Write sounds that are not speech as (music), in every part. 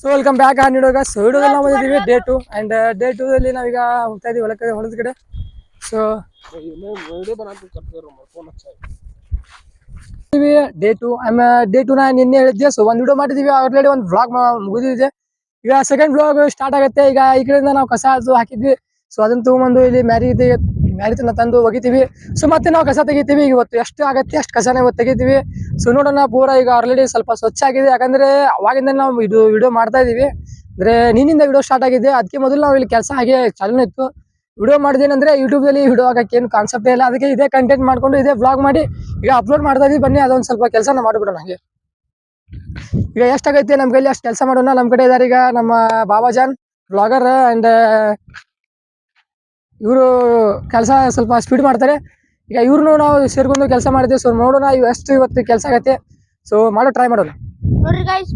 So welcome back ಆ ನೀಡುವಾಗ so ವಿಡಿಯೋದಲ್ಲಿ ನಾವು ಬಂದಿದ್ದೀವಿ ಡೇ ಟು ಆ್ಯಂಡ್ ಡೇ ಟೂದಲ್ಲಿ ನಾವೀಗ ಹೋಗ್ತಾ ಇದ್ದೀವಿ ಹೊಲಕ್ಕೆ ಹೊಲದ ಕಡೆ ಸೊ ಡೇ ಟು ಆಮೇಲೆ ಡೇ ಟು ನಾ ನಿನ್ನೆ ಹೇಳಿದ್ದೆ. ಸೊ ಒಂದು ವಿಡಿಯೋ ಮಾಡಿದ್ದೀವಿ ಆಲ್ರೆಡಿ ಒಂದು ವ್ಲಾಗ್ ಮುಗಿದಿದೆ. ಈಗ ಸೆಕೆಂಡ್ ವ್ಲಾಗ್ ಸ್ಟಾರ್ಟ್ ಆಗುತ್ತೆ. ಈಗ ಈ ಕಡೆಯಿಂದ ನಾವು ಕಸ ಅದು ಹಾಕಿದ್ವಿ. ಸೊ ಅದನ್ನು ತೊಗೊಂಬಂದು ಇಲ್ಲಿ ಮ್ಯಾರಿ ಮ್ಯಾರಿತನ ತಂದು ಒಗಿತೀವಿ. ಸೊ ಮತ್ತೆ ನಾವು ಕಸ ತೆಗಿತೀವಿ. ಇವತ್ತು ಎಷ್ಟು ಆಗತ್ತೆ, ಅಷ್ಟು ಕಸನ ಇವತ್ತು ತೆಗಿತೀವಿ. ಸೊ ನೋಡೋಣ, ಪೂರ ಈಗ ಆಲ್ರೆಡಿ ಸ್ವಲ್ಪ ಸ್ವಚ್ಛ ಆಗಿದೆ. ಯಾಕಂದ್ರೆ ಅವಾಗಿಂದ ನಾವು ಇದು ವಿಡಿಯೋ ಮಾಡ್ತಾ ಇದೀವಿ. ಅಂದ್ರೆ ನಿನ್ನಿಂದ ವಿಡಿಯೋ ಸ್ಟಾರ್ಟ್ ಆಗಿದೆ. ಅದಕ್ಕೆ ಮೊದಲು ನಾವು ಇಲ್ಲಿ ಕೆಲಸ ಹಾಗೆ ಚಾಲನೆ ಇತ್ತು. ವಿಡಿಯೋ ಮಾಡಿದೇನಂದ್ರೆ ಯೂಟ್ಯೂಬ್ ಅಲ್ಲಿ ವಿಡಿಯೋ ಆಗಕ್ಕೆ ಏನು ಕಾನ್ಸೆಪ್ಟ್ ಇಲ್ಲ. ಅದಕ್ಕೆ ಇದೇ ಕಂಟೆಂಟ್ ಮಾಡ್ಕೊಂಡು ಇದೇ ಬ್ಲಾಗ್ ಮಾಡಿ ಈಗ ಅಪ್ಲೋಡ್ ಮಾಡ್ತಾ ಇದೀವಿ. ಬನ್ನಿ, ಅದೊಂದು ಸ್ವಲ್ಪ ಕೆಲಸನ ಮಾಡಿಬಿಡೋಣ ಹಾಗೆ. ಈಗ ಎಷ್ಟಾಗೈತೆ ನಮ್ಮ ಕೈಲಿ ಅಷ್ಟು ಕೆಲಸ ಮಾಡೋಣ. ನಮ್ಮ ಕಡೆ ಇದಾರೆ ಈಗ ನಮ್ಮ ಬಾಬಾಜಾನ್ ಬ್ಲಾಗರ್ ಅಂಡ್ ಇವರು ಕೆಲಸ ಸ್ವಲ್ಪ ಸ್ಪೀಡ್ ಮಾಡ್ತಾರೆ. ಈಗ ಇವ್ರನ್ನು ನಾವು ಸೇರ್ಕೊಂಡು ಕೆಲಸ ಮಾಡಿದ್ವಿ. ಸೊ ನೋಡೋಣ ಇವ್ ಎಷ್ಟು ಇವತ್ತು ಕೆಲಸ ಆಗತ್ತೆ. ಸೊ ಮಾಡೋ ಟ್ರೈ ಮಾಡೋಣ. ನೋಡ್ರಿ ಗಾಯ್ಸ್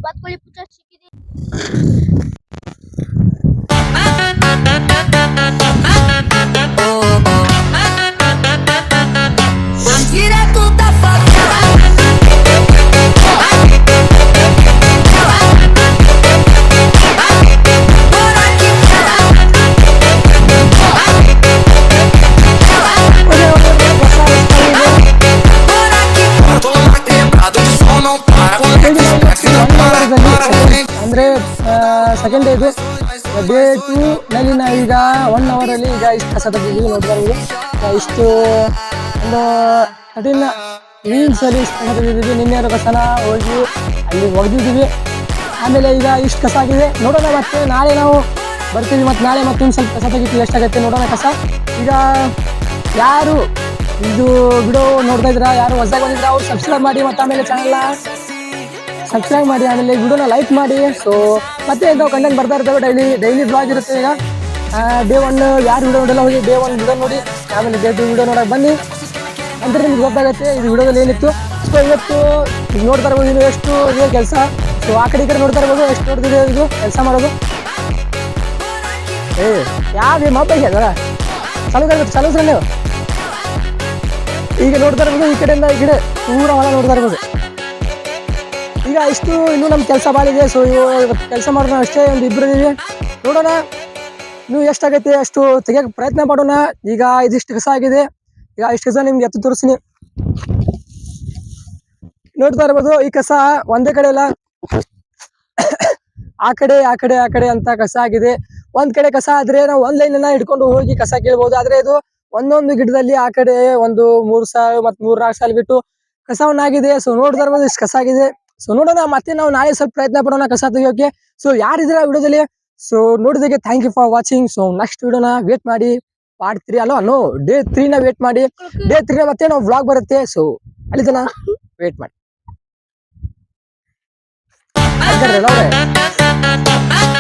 ಸಿಕ್ಕಿದೆ. ಇದೆ. ಡೇ ಟೂ ನಲ್ಲಿ ನಾವೀಗ ಒನ್ ಅವರ್ ಅಲ್ಲಿ ಈಗ ಇಷ್ಟು ಕಸ ತೆಗೆದಿದ್ದೀವಿ. ಈಗ ಇಷ್ಟು, ಒಂದು ಕಠಿಣ ಅಲ್ಲಿ ಇಷ್ಟು ಕಸ ನಿನ್ನೆ ಕಸನ ಹೋಗಿ ಅಲ್ಲಿ ಒಗೆದಿದ್ದೀವಿ. ಆಮೇಲೆ ಈಗ ಇಷ್ಟು ಕಸ ಆಗಿದೆ. ನೋಡೋಣ ಮತ್ತೆ ನಾಳೆ ನಾವು ಬರ್ತೀವಿ ಮತ್ತೆ ನಾಳೆ ಮತ್ತೊಂದು ಸ್ವಲ್ಪ ಕಸ ತೆಗಿತೀವಿ. ಎಷ್ಟಾಗತ್ತೆ ನೋಡೋಣ ಕಸ. ಈಗ ಯಾರು ಇದು ಬಿಡೋ ನೋಡ್ತಾ ಇದ್ರ ಯಾರು ಹೊಸದಾಗಿ ಬಂದಿದ್ರ ಅವ್ರು ಸಬ್ಸ್ಕ್ರೈಬ್ ಮಾಡಿ ಮತ್ತೆ ಆಮೇಲೆ ಚಾನಲ್ನ ಸಬ್ಸ್ಕ್ರೈಬ್ ಮಾಡಿ, ಆಮೇಲೆ ವಿಡಿಯೋನ ಲೈಕ್ ಮಾಡಿ. ಸೊ ಮತ್ತೆ ಎಂತ ಕಂಟೆಂಟ್ ಬರ್ತಾ ಇರ್ತವೆ ಡೈಲಿ ಡೈಲಿ ಬ್ಲಾಗ್ ಇರುತ್ತೆ ಈಗ. ಡೇ ಒನ್ ಯಾರು ವಿಡಿಯೋ ನೋಡಲ್ಲ, ಹೋಗಿ ಡೇ ಒನ್ ವಿಡಿಯೋ ನೋಡಿ. ಆಮೇಲೆ ಡೇ ಟು ವಿಡಿಯೋ ನೋಡಕ್ಕೆ ಬನ್ನಿ. ಅಂದರೆ ನಿಮ್ಗೆ ಗೊತ್ತಾಗುತ್ತೆ ಇದು ವಿಡಿಯೋದಲ್ಲಿ ಏನಿತ್ತು. ಸೊ ಇವತ್ತು ಈಗ ನೋಡ್ತಾ ಇರ್ಬೋದು ನೀವು ಎಷ್ಟು ಇದೆ ಕೆಲಸ. ಸೊ ಆ ಕಡೆ ಈ ಕಡೆ ನೋಡ್ತಾ ಇರ್ಬೋದು, ಎಷ್ಟು ನೋಡ್ತಿದೆ ಇದು ಕೆಲಸ ಮಾಡೋದು. ಏ ಯಾವ ಮೊಬೈಲ್ ಅದಲ್ಲ ಚಾಲು ಚಾಲು ನೀವು. ಈಗ ನೋಡ್ತಾ ಇರ್ಬೋದು, ಈ ಕಡೆಯಿಂದ ಈ ಕಡೆ, ಪೂರ ಹೊಲ ನೋಡ್ತಾ ಇರ್ಬೋದು. ಈಗ ಇಷ್ಟು ಇನ್ನೂ ನಮ್ಮ ಕೆಲಸ ಬಾಳಿದೆ ಇದೆ ಸೊ ಕೆಲಸ ಮಾಡೋಣ ಅಷ್ಟೇ, ಒಂದು ಇಬ್ಬರು ಇದೀವಿ. ನೋಡೋಣ ನೀವು ಎಷ್ಟಾಗೈತೆ ಅಷ್ಟು ತೆಗಿಯಕ್ಕೆ ಪ್ರಯತ್ನ ಮಾಡೋಣ. ಈಗ ಇದಿಷ್ಟು ಕಸ ಆಗಿದೆ. ಈಗ ಇಷ್ಟು ಕಸ ನಿಮ್ಗೆ ಎತ್ತು ತೋರಿಸ್ತೀನಿ. ನೋಡ್ತಾ ಇರ್ಬೋದು, ಈ ಕಸ ಒಂದೇ ಕಡೆ ಇಲ್ಲ ಆ ಕಡೆ ಆ ಕಡೆ ಆ ಕಡೆ ಅಂತ ಕಸ ಆಗಿದೆ. ಒಂದ್ ಕಡೆ ಕಸ ಆದ್ರೆ ನಾವು ಒಂದ್ ಲೈನ್ ಹಿಡ್ಕೊಂಡು ಹೋಗಿ ಕಸ ಕೇಳ್ಬೋದು. ಆದ್ರೆ ಇದು ಒಂದೊಂದು ಗಿಡದಲ್ಲಿ ಆ ಕಡೆ ಒಂದು ಮೂರ್ ಸಾವಿರ ಮತ್ ಮೂರ್ ನಾಲ್ಕು ಸಾಲ ಬಿಟ್ಟು ಕಸವನ್ನಾಗಿದೆ. ಸೊ ನೋಡ್ತಾ ಇರ್ಬೋದು, ಇಷ್ಟು ಕಸ ಆಗಿದೆ. ಸೊ ನೋಡೋಣ ಮತ್ತೆ ನಾವು ನಾಳೆ ಸ್ವಲ್ಪ ಪ್ರಯತ್ನ ಪಡೋಣ ಕಸ ತೆಗಿಯೋಕೆ. ಸೊ ಯಾರಿದ್ರ ವಿಡಿಯೋದಲ್ಲಿ? So ನೋಡಿದಕ್ಕೆ thank you for watching so next ವಿಡಿಯೋನ ವೇಟ್ ಮಾಡಿ ಪಾರ್ಟ್ ತ್ರೀ ಅಲ್ಲ ನೋ ಡೇ ತ್ರೀನ ವೇಟ್ ಮಾಡಿ. ಡೇ ತ್ರೀನ ಮತ್ತೆ ನಾವು ವ್ಲಾಗ್ ಬರುತ್ತೆ. ಸೊ ಅಲ್ಲಿ ತನ ವೇಟ್ ಮಾಡಿ. (laughs)